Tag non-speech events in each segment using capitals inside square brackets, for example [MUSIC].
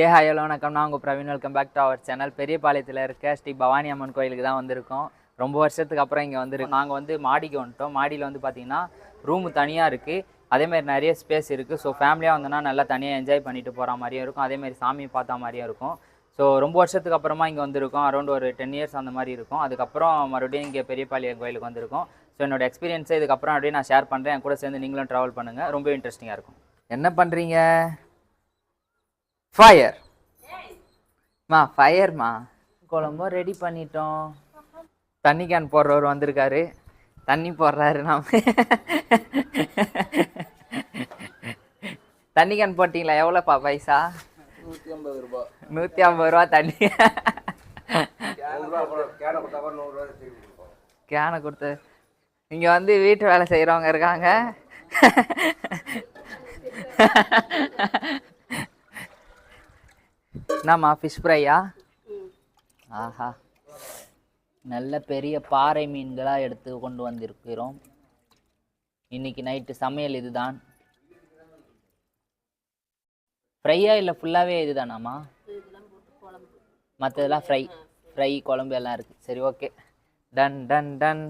ஏ hi hello வணக்கம். நான் உங்கள் Praveen. Welcome back to our channel பெரியபாளையத்தில் இருக்க ஸ்ரீ பவானி அம்மன் கோயிலுக்கு தான் வந்திருக்கோம். ரொம்ப வருஷத்துக்கு அப்புறம் இங்கே வந்துருக்கோம். நாங்கள் வந்து மாடிக்கு வந்துட்டோம். மாடியில் வந்து பார்த்திங்கன்னா ரூமு தனியாக இருக்குது அதேமாதிரி நிறைய ஸ்பேஸ் இருக்குது ஸோ ஃபேமிலியாக வந்தோன்னா நல்லா தனியாக என்ஜாய் பண்ணிட்டு போகிற மாதிரியும் இருக்கும். அதேமாதிரி சாமியை பார்த்தா மாதிரியும் இருக்கும். ஸோ ரொம்ப வருஷத்துக்கு அப்புறமா இங்கே வந்திருக்கோம். அரௌண்ட் ஒரு டென் இயர்ஸ் அந்த மாதிரி இருக்கும். அதுக்கப்புறம் மறுபடியும் இங்கே பெரியபாளையம் கோயிலுக்கு வந்திருக்கோம். ஸோ என்னோட எக்ஸ்பீரியன்ஸை இதுக்கப்புறம் அப்படியே நான் ஷேர் பண்ணுறேன் என் கூட சேர்ந்து நீங்களும் ட்ராவல் பண்ணுங்கள் ரொம்ப இன்ட்ரெஸ்டிங்காக இருக்கும். என்ன பண்ணுறீங்க ஃபயர் மா ஃபயர்மா குழம்பும் ரெடி பண்ணிட்டோம். தண்ணி கேன் போடுறவர் வந்திருக்காரு. தண்ணி போடுறாரு நாம. தண்ணி கேன் போட்டிங்களா? எவ்வளோப்பா பைசா? நூற்றி ஐம்பது ரூபா. நூற்றி ஐம்பது ரூபா தண்ணி. கேனை கொடுத்து இங்கே வந்து வீட்டு வேலை செய்கிறவங்க இருக்காங்க. என்னம்மா ஃபிஷ் ஃப்ரையா ஆஹா. நல்ல பெரிய பாறை மீன்களாக எடுத்து கொண்டு வந்திருக்கிறோம். இன்னைக்கு நைட்டு சமையல் இதுதான். ஃப்ரையா இல்லை ஃபுல்லாகவே இதுதானாம்மா? மற்றதெல்லாம் ஃப்ரை ஃப்ரை குழம்பு எல்லாம் இருக்குது சரி ஓகே டன் டன் டன்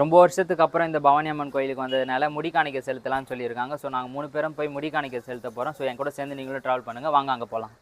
ரொம்ப வருஷத்துக்கு அப்புறம் இந்த பவானி அம்மன் கோயிலுக்கு வந்ததுனால முடி காணிக்கை செலுத்தலாம்னு சொல்லியிருக்காங்க. ஸோ நாங்கள் மூணு பேரும் போய் முடி காணிக்க செலுத்த போகிறோம் ஸோ என் கூட சேர்ந்து நீங்களும் ட்ராவல் பண்ணுங்கள் வாங்க அங்கே போகலாம்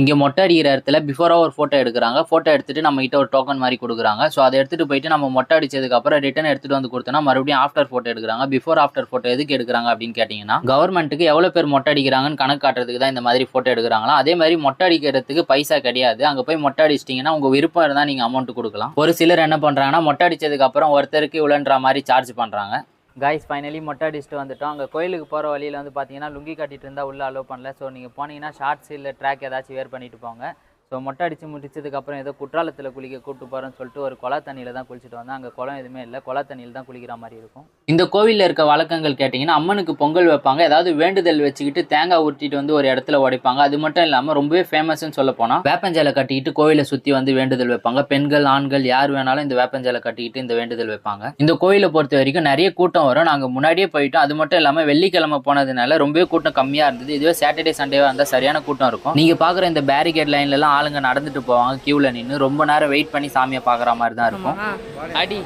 இங்கே மொட்டை அடிக்கிற இடத்துல பிஃபோராக ஒரு ஃபோட்டோ எடுக்கிறாங்க. ஃபோட்டோ எடுத்துட்டு நம்ம கிட்ட ஒரு டோக்கன் மாதிரி கொடுக்குறாங்க. ஸோ அதை எடுத்துகிட்டு போயிட்டு நம்ம மொட்டை அடிச்சதுக்கப்புறம் ரிட்டன் எடுத்துகிட்டு வந்து கொடுத்தோன்னா மறுபடியும் ஆஃப்டர் ஃபோட்டோ எடுக்கிறாங்க. பிஃபோர் ஆஃப்டர் ஃபோட்டோ எதுக்கு எடுக்கிறாங்க அப்படின்னு கேட்டிங்கன்னா கவர்மெண்ட்டுக்கு எவ்வளோ பேர் மொட்டை அடிக்கிறாங்கன்னு கணக்கு காட்டுறதுக்கு தான் இந்த மாதிரி ஃபோட்டோ எடுக்கிறாங்களா? அதே மாதிரி மொட்டை அடிக்கிறதுக்கு பைசா கிடையாது. அங்கே போய் மொட்டை அடிச்சிட்டிங்கன்னா உங்கள் விருப்பம் இருந்தால் நீங்கள் அமௌண்ட் கொடுக்கலாம். ஒரு சிலர் என்ன பண்ணுறாங்கன்னா மொட்டை அடிச்சதுக்கப்புறம் ஒருத்தருக்கு இவ்வளோன்ற மாதிரி சார்ஜ் பண்ணுறாங்க காய்ஸ் ஃபைனலி மொட்டை அடிச்சுட்டு வந்துட்டோம். அங்கே கோயிலுக்கு போகிற வழியில் வந்து பார்த்தீங்கன்னா லுங்கி கட்டிகிட்டு இருந்தால் உள்ளே அலோவ் பண்ணல. ஸோ நீங்கள் போனீங்கன்னா ஷார்ட்ஸ் இல்லை ட்ராக் ஏதாச்சும் வேர் பண்ணிட்டு போங்க. ஸோ மொட்டை அடித்து முடிச்சதுக்கப்புறம் ஏதோ குற்றாலத்தில் குளிக்க கூப்பிட்டு போகிறேன்னு சொல்லிட்டு ஒரு குளா தண்ணியில் தான் குளிச்சுட்டு வந்தேன். அங்கே குளம் எதுவுமே இல்லை. குளா தண்ணியில் தான் குளிக்கிற மாதிரி இருக்கும். இந்த கோவிலில் இருக்க வழக்கங்கள் கேட்டிங்கன்னா அம்மனுக்கு பொங்கல் வைப்பாங்க. ஏதாவது வேண்டுதல் வச்சுக்கிட்டு தேங்காய் உருட்டிட்டு வந்து ஒரு இடத்துல உடைப்பாங்க. அது மட்டும் இல்லாமல் ரொம்பவே ஃபேமஸ்ன்னு சொல்ல போனால் வேப்பஞ்சலை கட்டிக்கிட்டு கோவிலை சுற்றி வந்து வேண்டுதல் வைப்பாங்க. பெண்கள் ஆண்கள் யார் வேணாலும் இந்த வேப்பஞ்சலை கட்டிக்கிட்டு இந்த வேண்டுதல் வைப்பாங்க. இந்த கோயிலை பொறுத்த வரைக்கும் நிறைய கூட்டம் வரும். நாங்கள் முன்னாடியே போயிட்டோம். அது மட்டும் இல்லாமல் வெள்ளிக்கிழமை போனதுனால ரொம்பவே கூட்டம் கம்மியாக இருந்தது. இதுவே சாட்டர்டே சண்டேவாக இருந்தால் சரியான கூட்டம் இருக்கும். நீங்கள் பார்க்குற இந்த பேரிகேட் லைன்லலாம் ஆளுங்க நடந்துட்டு போவாங்க கியூவில் நின்று ரொம்ப நேரம் வெயிட் பண்ணி சாமியை பார்க்குற மாதிரி தான் இருக்கும். அடி.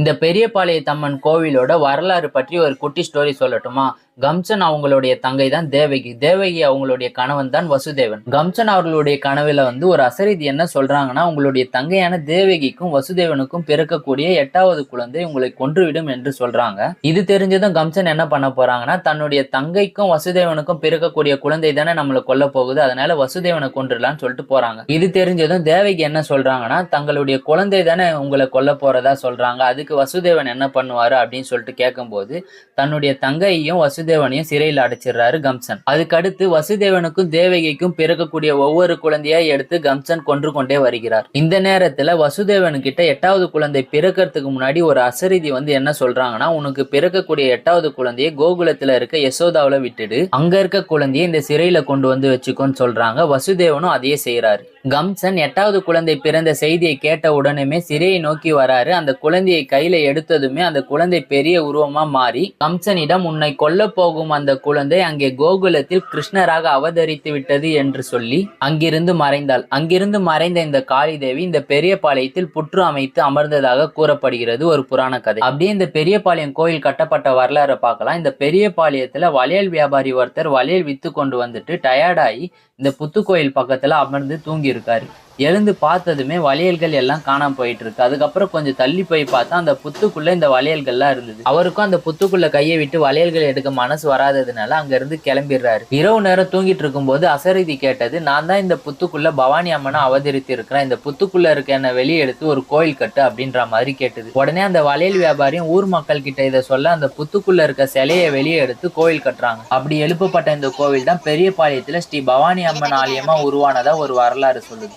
இந்த பெரியபாளையத்தம்மன் கோவிலோட வரலாறு பற்றி ஒரு குட்டி ஸ்டோரி சொல்லட்டுமா? கம்சன் அவங்களுடைய தங்கை தான் தேவகி. தேவகி அவங்களுடைய கணவன் தான் வசுதேவன். கம்சன் அவர்களுடைய கனவுல வந்து ஒரு அசரீதி என்ன சொல்றாங்கன்னா உங்களுடைய தங்கையான தேவகிக்கும் வசுதேவனுக்கும் பிறக்கக்கூடிய எட்டாவது குழந்தை உங்களை கொன்றுவிடும் என்று சொல்றாங்க. இது தெரிஞ்சதும் கம்சன் என்ன பண்ண போறாங்கன்னா தன்னுடைய தங்கைக்கும் வசுதேவனுக்கும் பிறக்கக்கூடிய குழந்தை தானே நம்மளை கொல்ல போகுது அதனால வசுதேவனை கொன்றுலான்னு சொல்லிட்டு போறாங்க. இது தெரிஞ்சதும் தேவகி என்ன சொல்றாங்கன்னா தங்களுடைய குழந்தை தானே உங்களை கொல்ல போறதா சொல்றாங்க அதுக்கு வசுதேவன் என்ன பண்ணுவாரு? அப்படின்னு சொல்லிட்டு கேட்கும்போது தன்னுடைய தங்கையையும் வசுதேவனையும் சிறையில் அடைச்சிடுறாரு கம்சன். அதுக்கடுத்து வசுதேவனுக்கும் தேவகிக்கும் பிறக்கக்கூடிய ஒவ்வொரு குழந்தையை எடுத்து கம்சன் கொன்று கொண்டே வருகிறார். இந்த நேரத்துல வசுதேவன் கிட்ட எட்டாவது குழந்தை பிறக்கிறதுக்கு முன்னாடி ஒரு அசரீதி வந்து என்ன சொல்றாங்கன்னா உனக்கு பிறக்கக்கூடிய எட்டாவது குழந்தையை கோகுலத்துல இருக்க யசோதாவில விட்டுடு. அங்க இருக்க குழந்தையை இந்த சிறையில கொண்டு வந்து வச்சுக்கோன்னு சொல்றாங்க. வசுதேவனும் அதையே செய்யறாரு கம்சன் எட்டாவது குழந்தை பிறந்த செய்தியை கேட்ட உடனேமே சிறையை நோக்கி வராரு. அந்த குழந்தையை கையில எடுத்ததுமே அந்த குழந்தை பெரிய உருவமா மாறி கம்சனிடம் உன்னை கொல்ல போகும் அந்த குழந்தை அங்கே கோகுலத்தில் கிருஷ்ணராக அவதரித்து விட்டது என்று சொல்லி அங்கிருந்து மறைந்தாள். அங்கிருந்து மறைந்த இந்த காளிதேவி இந்த பெரிய பாளையத்தில் புற்று அமைத்து அமர்ந்ததாக கூறப்படுகிறது ஒரு புராண கதை. அப்படியே இந்த பெரிய பாளையம் கோயில் கட்டப்பட்ட வரலாறை பார்க்கலாம். இந்த பெரிய பாளையத்துல வளையல் வியாபாரி ஒருத்தர் வளையல் வித்து கொண்டு வந்துட்டு டயர்டாகி இந்த புத்துக்கோயில் பக்கத்துல அமர்ந்து தூங்கி இருக்காரு எழுந்து பார்த்ததுமே வளையல்கள் எல்லாம் காணாம போயிட்டு இருக்கு அதுக்கப்புறம் கொஞ்சம் தள்ளி போய் பார்த்தா அந்த புத்துக்குள்ள இந்த வளையல்கள்லாம் இருந்தது. அவருக்கும் அந்த புத்துக்குள்ள கையை விட்டு வளையல்கள் எடுக்க மனசு வராததுனால அங்க இருந்து கிளம்பிடுறாரு. இரவு நேரம் தூங்கிட்டு இருக்கும்போது அசரீதி கேட்டது நான் தான் இந்த புத்துக்குள்ள பவானி அம்மனை அவதரித்து இருக்கிறேன் இந்த புத்துக்குள்ள இருக்க என்ன வெளியே எடுத்து ஒரு கோயில் கட்டு அப்படின்ற மாதிரி கேட்டது. உடனே அந்த வளையல் வியாபாரியும் ஊர் மக்கள் கிட்ட இதை சொல்ல அந்த புத்துக்குள்ள இருக்க சிலையை வெளியே எடுத்து கோயில் கட்டுறாங்க. அப்படி எழுப்பப்பட்ட இந்த கோவில் தான் பெரிய பாளையத்துல ஸ்ரீ பவானி அம்மன் ஆலயமா உருவானதா ஒரு வரலாறு சொல்லுது.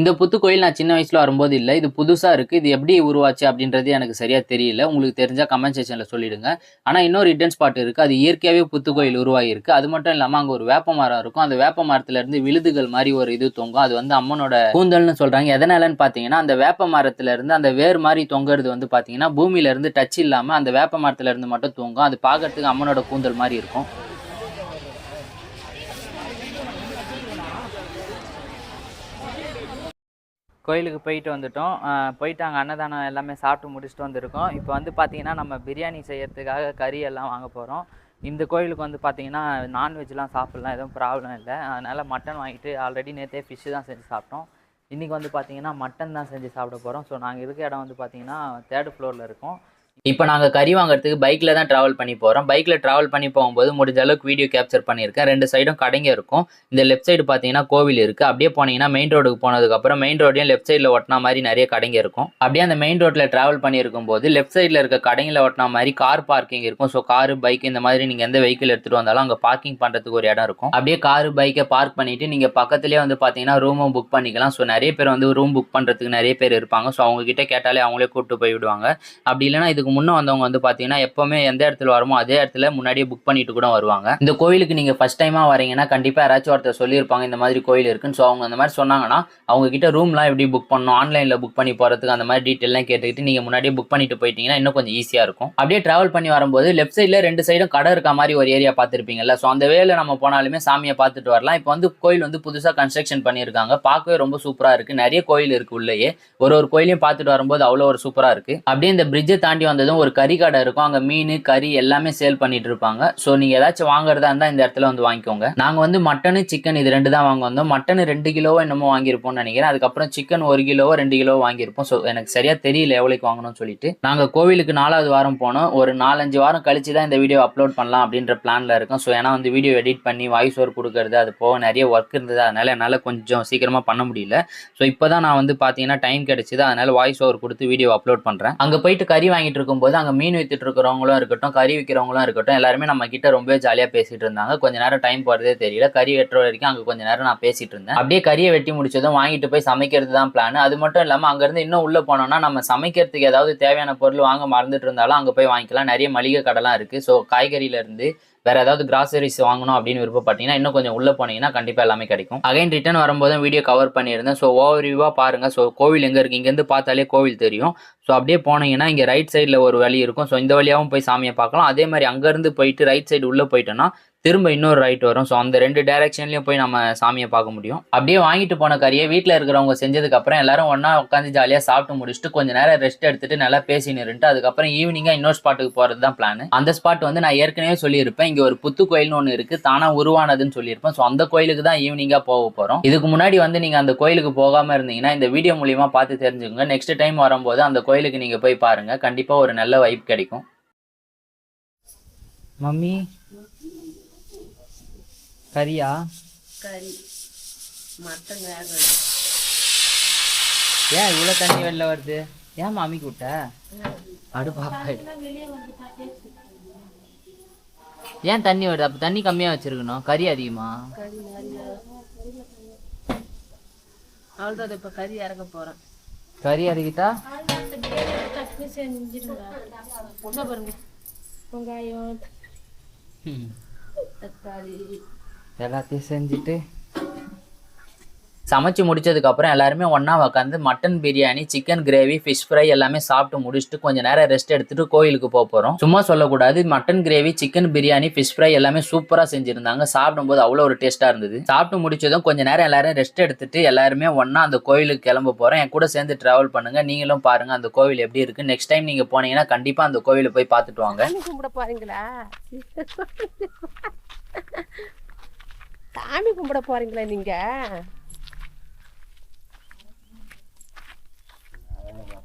இந்த புத்துக்கோயில் நான் சின்ன வயசில் வரும்போது இல்லை. இது புதுசாக இருக்குது இது எப்படி உருவாச்சு அப்படின்றது எனக்கு சரியாக தெரியல. உங்களுக்கு தெரிஞ்சால் கமெண்ட் செக்ஷனில் சொல்லிடுங்க. ஆனால் இன்னொரு ரிட்டர்ன் ஸ்பாட் இருக்குது அது இயற்கையாகவே புத்துக்கோயில் உருவாகியிருக்கு. அது மட்டும் இல்லாமல் அங்கே ஒரு வேப்ப மரம் இருக்கும். அந்த வேப்ப மரத்துலேருந்து விழுதுகள் மாதிரி ஒரு இது தொங்கும். அது வந்து அம்மனோட கூந்தல்னு சொல்கிறாங்க எதனாலன்னு பார்த்தீங்கன்னா அந்த வேப்ப மரத்துலேருந்து அந்த வேர் மாதிரி தொங்குறது வந்து பார்த்தீங்கன்னா பூமியில இருந்து டச் இல்லாமல் அந்த வேப்ப மரத்துலேருந்து மட்டும் தொங்கும். அது பார்க்கறதுக்கு அம்மனோட கூந்தல் மாதிரி இருக்கும். கோயிலுக்கு போயிட்டு வந்துட்டோம். போயிட்டு அங்கே அன்னதானம் எல்லாமே சாப்பிட்டு முடிச்சுட்டு வந்திருக்கோம். இப்போ வந்து பார்த்தீங்கன்னா நம்ம பிரியாணி செய்யறதுக்காக கறி எல்லாம் வாங்க போகிறோம் இந்த கோயிலுக்கு வந்து பார்த்தீங்கன்னா நான்வெஜ்லாம் சாப்பிட்லாம். எதுவும் ப்ராப்ளம் இல்லை. அதனால் மட்டன் வாங்கிட்டு ஆல்ரெடி நேற்றே ஃபிஷ்ஷு தான் செஞ்சு சாப்பிட்டோம். இன்றைக்கி வந்து பார்த்தீங்கன்னா மட்டன் தான் செஞ்சு சாப்பிட போகிறோம் ஸோ நாங்கள் இருக்க இடம் வந்து பார்த்தீங்கன்னா தேர்டு ஃப்ளோரில் இருக்கோம். இப்போ நாங்கள் கறி வாங்குறதுக்கு பைக்கில் தான் ட்ராவல் பண்ணி போகிறோம் பைக்கில் ட்ராவல் பண்ணி போகும்போது முடிஞ்ச அளவுக்கு வீடியோ கேப்சர் பண்ணியிருக்கேன். ரெண்டு சைடும் கடைங்க இருக்கும். இந்த லெஃப்ட் சைடு பார்த்தீங்கன்னா கோவில் இருக்குது அப்படியே போனீங்கன்னா மெயின் ரோடுக்கு போனதுக்கப்புறம் மெயின் ரோடையும் லெஃப்ட் சைடில் ஒட்டினா மாதிரி நிறைய கடைங்க இருக்கும். அப்படியே அந்த மெயின் ரோட்டில் ட்ராவல் பண்ணியிருக்கும் போது லெஃப்ட் சைடில் இருக்க கடைங்களில் ஒட்டினா மாதிரி கார் பார்க்கிங் இருக்கும். ஸோ காரு பைக் இந்த மாதிரி நீங்கள் எந்த வெஹிக்கிள் எடுத்துகிட்டு வந்தாலும் அங்கே பார்க்கிங் பண்ணுறதுக்கு ஒரு இடம் இருக்கும். அப்படியே காரு பைக்கை பார்க் பண்ணிவிட்டு நீங்கள் பக்கத்துலேயே வந்து பார்த்தீங்கன்னா ரூமும் புக் பண்ணிக்கலாம். ஸோ நிறைய பேர் வந்து ரூம் புக் பண்ணுறதுக்கு நிறைய பேர் இருப்பாங்க. ஸோ அவங்ககிட்ட கேட்டாலே அவங்களே கூப்பிட்டு போய் விடுவாங்க. அப்படி இல்லைன்னா இதுக்கு முன்னே வந்தவங்க வந்து பார்த்தீங்கன்னா எப்போவுமே எந்த இடத்துல வருமோ அதே இடத்துல முன்னாடியே புக் பண்ணிட்டு கூட வருவாங்க. இந்த கோயிலுக்கு நீங்கள் ஃபஸ்ட் டைமாக வரீங்கன்னா கண்டிப்பாக யாராச்சும் ஒருத்தர் சொல்லியிருப்பாங்க இந்த மாதிரி கோயில் இருக்குன்னு. ஸோ அவங்க அந்த மாதிரி சொன்னாங்கன்னா அவங்க கிட்ட ரூம்லாம் எப்படி புக் பண்ணணும் ஆன்லைனில் புக் பண்ணி போகிறதுக்கு அந்த மாதிரி டீட்டெயிலாம் கேட்டுக்கிட்டு நீங்கள் முன்னாடியே புக் பண்ணிட்டு போயிட்டீங்கன்னா இன்னும் கொஞ்சம் ஈஸியாக இருக்கும். அப்படியே ட்ராவல் பண்ணி வரும்போது லெஃப்ட் சைடில் ரெண்டு சைடும் கடை இருக்க மாதிரி ஒரு ஏரியா பார்த்துருப்பீங்கல்ல. ஸோ அந்த வேலை நம்ம போனாலுமே சாமியை பார்த்துட்டு வரலாம். இப்போ வந்து கோயில் வந்து புதுசாக கன்ஸ்ட்ரக்ஷன் பண்ணியிருக்காங்க. பார்க்கவே ரொம்ப சூப்பராக இருக்குது நிறைய கோயில் இருக்குது உள்ளேயே. ஒரு ஒரு கோயிலையும் பார்த்துட்டு வரும்போது அவ்வளோ ஒரு சூப்பராக இருக்குது அப்படியே இந்த பிரிட்ஜை தாண்டி வந்ததும் ஒரு கறி கடை இருக்கும். அங்கே மீன் கறி எல்லாமே சேல் பண்ணிட்டு இருப்பாங்க ஸோ நீங்கள் ஏதாச்சும் வாங்குறதா இருந்தால் இந்த இடத்துல வந்து வாங்கிக்கோங்க. நாங்கள் வந்து மட்டனு சிக்கன் இது ரெண்டு தான் வாங்க வந்தோம். மட்டன் ரெண்டு கிலோவோ என்னமோ வாங்கியிருப்போம்னு நினைக்கிறேன். அதுக்கப்புறம் சிக்கன் ஒரு கிலோவோ ரெண்டு கிலோவோ வாங்கியிருப்போம். ஸோ எனக்கு சரியாக தெரியல எவ்வளோக்கு வாங்கணும்னு சொல்லிட்டு. நாங்கள் கோவிலுக்கு நாலாவது வாரம் போனோம். ஒரு நாலஞ்சு வாரம் கழிச்சு தான் இந்த வீடியோ அப்லோட் பண்ணலாம் அப்படின்ற பிளானில் இருக்கும். ஸோ ஏன்னா வந்து வீடியோ எடிட் பண்ணி வாய்ஸ் ஓவர் கொடுக்கறது அது போக நிறைய ஒர்க் இருந்தது. அதனால என்னால் கொஞ்சம் சீக்கிரமாக பண்ண முடியல. ஸோ இப்போ தான் நான் வந்து பார்த்தீங்கன்னா டைம் கிடச்சிது. அதனால வாய்ஸ் ஓவர் கொடுத்து வீடியோ அப்லோட் பண்ணுறேன் அங்கே போயிட்டு கறி வாங்கிட்டு இருக்கும்போது அங்கே மீன் வித்துட்டு இருக்கிறவங்களும் இருக்கட்டும் கறி விற்கிறவங்களும் இருக்கட்டும் எல்லாருமே நம்ம கிட்ட ரொம்பவே ஜாலியாக பேசிட்டு இருந்தாங்க. கொஞ்ச நேரம் டைம் போகிறதே தெரியல. கறி வெட்டுற வரைக்கும் அங்கே கொஞ்ச நேரம் நான் பேசிட்டு இருந்தேன். அப்படியே கறியை வெட்டி முடிச்சதும் வாங்கிட்டு போய் சமைக்கிறது தான் பிளான் அது மட்டும் இல்லாமல் அங்கேருந்து இன்னும் உள்ளே போனோம்னா நம்ம சமைக்கிறதுக்கு ஏதாவது தேவையான பொருள் வாங்க மறந்துட்டு இருந்தாலும் அங்கே போய் வாங்கிக்கலாம். நிறைய மளிகை கடைலாம் இருக்குது ஸோ காய்கறியிலேருந்து வேற ஏதாவது கிராசரிஸ் வாங்கணும் அப்படின்னு விருப்பப்பட்டீங்கன்னா இன்னும் கொஞ்சம் உள்ள போனீங்கன்னா கண்டிப்பா எல்லாமே கிடைக்கும். அகைன் ரிட்டர்ன் வரும்போது வீடியோ கவர் பண்ணியிருந்தேன். ஸோ ஓவர் வியூவாக பாருங்க. ஸோ கோவில் எங்க இருக்கு? இங்கேருந்து பார்த்தாலே கோவில் தெரியும். ஸோ அப்படியே போனீங்கன்னா இங்கே ரைட் சைடில் ஒரு வழி இருக்கும். ஸோ இந்த வழியாகவும் போய் சாமியை பார்க்கலாம். அதே மாதிரி அங்கேருந்து போயிட்டு ரைட் சைடு உள்ளே போயிட்டோன்னா திரும்ப இன்னொரு ரைட் வரும். ஸோ அந்த ரெண்டு டைரக்ஷன்லையும் போய் நம்ம சாமியை பார்க்க முடியும். அப்படியே வாங்கிட்டு போன கறியை வீட்டில் இருக்கிறவங்க செஞ்சதுக்கப்புறம் எல்லாரும் ஒன்றா உட்காந்து ஜாலியாக சாப்பிட்டு முடிச்சுட்டு கொஞ்ச நேரம் ரெஸ்ட் எடுத்துட்டு நல்லா பேசின்னு அதுக்கப்புறம் ஈவினிங்காக இன்னொரு ஸ்பாட்டுக்கு போகிறது தான் பிளான் அந்த ஸ்பாட் வந்து நான் ஏற்கனவே சொல்லியிருப்பேன். இங்கே ஒரு புத்து கோயில்னு ஒன்று இருக்குது தானாக உருவானதுன்னு சொல்லியிருப்பேன். ஸோ அந்த கோயிலுக்கு தான் ஈவினிங்காக போக போகிறோம் இதுக்கு முன்னாடி வந்து நீங்கள் அந்த கோயிலுக்கு போகாமல் இருந்தீங்கன்னா இந்த வீடியோ மூலியமாக பார்த்து தெரிஞ்சுக்கோங்க. நெக்ஸ்ட் டைம் வரும்போது அந்த கோயிலுக்கு நீங்கள் போய் பாருங்க. கண்டிப்பாக ஒரு நல்ல வைப் கிடைக்கும். மம்மி. கரியா. கறி. மட்டன் ஏன் இவ்வளோ தண்ணி வெளில வருது? ஏன் மாமி கூட்ட அடு பாப்பா ஏன் தண்ணி வருது? அப்போ தண்ணி கம்மியாக வச்சிருக்கணும். கறி அதிகமா? அவ்வளோதான் இப்போ கறி இறக்க போகிறேன் கறி அதிகிட்டா டக்குனு செஞ்சிருங்க என்ன பாருங்க வெங்காயம் தக்காளி எல்லாத்தையும் செஞ்சுட்டு சமைச்சு முடிச்சதுக்கப்புறம் எல்லாருமே ஒன்றா உட்காந்து mutton biryani chicken gravy fish fry எல்லாமே சாப்பிட்டு முடிச்சுட்டு கொஞ்சம் நேரம் ரெஸ்ட் எடுத்துட்டு கோயிலுக்கு போக போகிறோம் சும்மா சொல்லக்கூடாது mutton gravy chicken biryani fish fry எல்லாமே சூப்பராக செஞ்சுருந்தாங்க. சாப்பிடும்போது அவ்வளோ ஒரு டேஸ்ட்டாக இருந்தது. சாப்பிட்டு முடிச்சதும் கொஞ்ச நேரம் எல்லாரும் ரெஸ்ட் எடுத்துட்டு எல்லாருமே ஒன்றா அந்த கோயிலுக்கு கிளம்ப போகிறோம் என் கூட சேர்ந்து ட்ராவல் பண்ணுங்கள் நீங்களும் பாருங்கள் அந்த கோவில் எப்படி இருக்குது நெக்ஸ்ட் டைம் நீங்கள் போனீங்கன்னா கண்டிப்பாக அந்த கோவிலை போய் பார்த்துட்டு வாங்க. கும்பிட போறீங்களா? சாமி கும்பிட போறீங்களா நீங்க?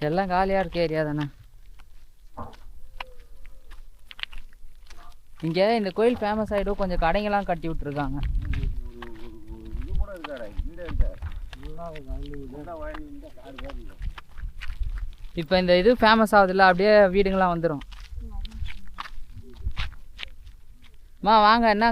எல்லாம் காலியாக இருக்க ஏரியா தானே? இங்கே இந்த கோயில் ஃபேமஸ் ஆகிடும் கொஞ்சம் கடைங்கெல்லாம் கட்டி விட்ருக்காங்க இப்போ இந்த இது ஃபேமஸ் ஆகுதுல்ல அப்படியே வீடுங்களாம் வந்துடும் மா வாங்க என்ன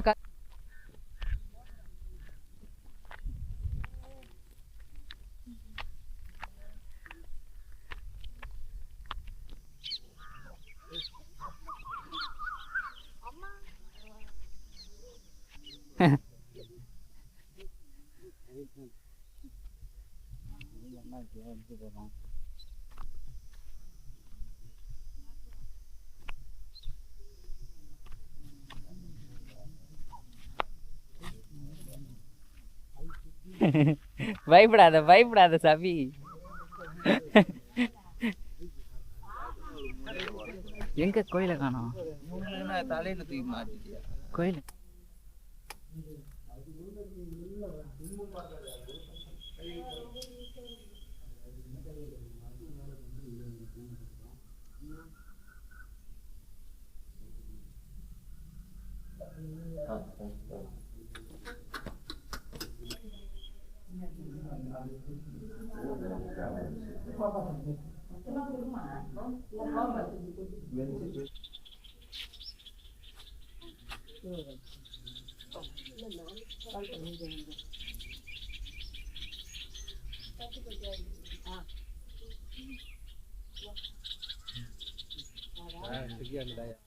க [LAUGHS] பயப்படாத பயப்படாத சபி. எங்க கோயிலை காணோம்? தலையில தூக்கி மாட்டிட்டியா கோயில் கூட்டம் வருது வேறு மகிமா மகிமா இங்க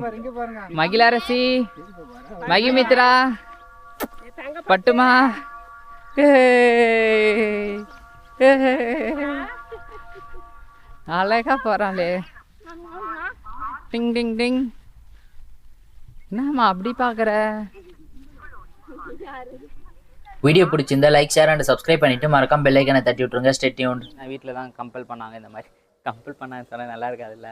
பாரு இங்க பாருங்க. மகிழரசி. மகிமித்ரா. பட்டுமா. அழகா போறாளே. டிங் டிங் டிங். என்னம்மா அப்படி பாக்குற? வீடியோ பிடிச்சிருந்தா லைக் ஷேர் அண்ட் சப்ஸ்கிரைப் பண்ணிட்டு மறக்காம பெல் ஐக்கனை தட்டி விட்டுருங்க. ஸ்டெட்யூன் வீட்டில் தான் கம்பல் பண்ணாங்க இந்த மாதிரி. கம்பல் பண்ணாங்க சொன்னால் நல்லா இருக்காதுல்ல.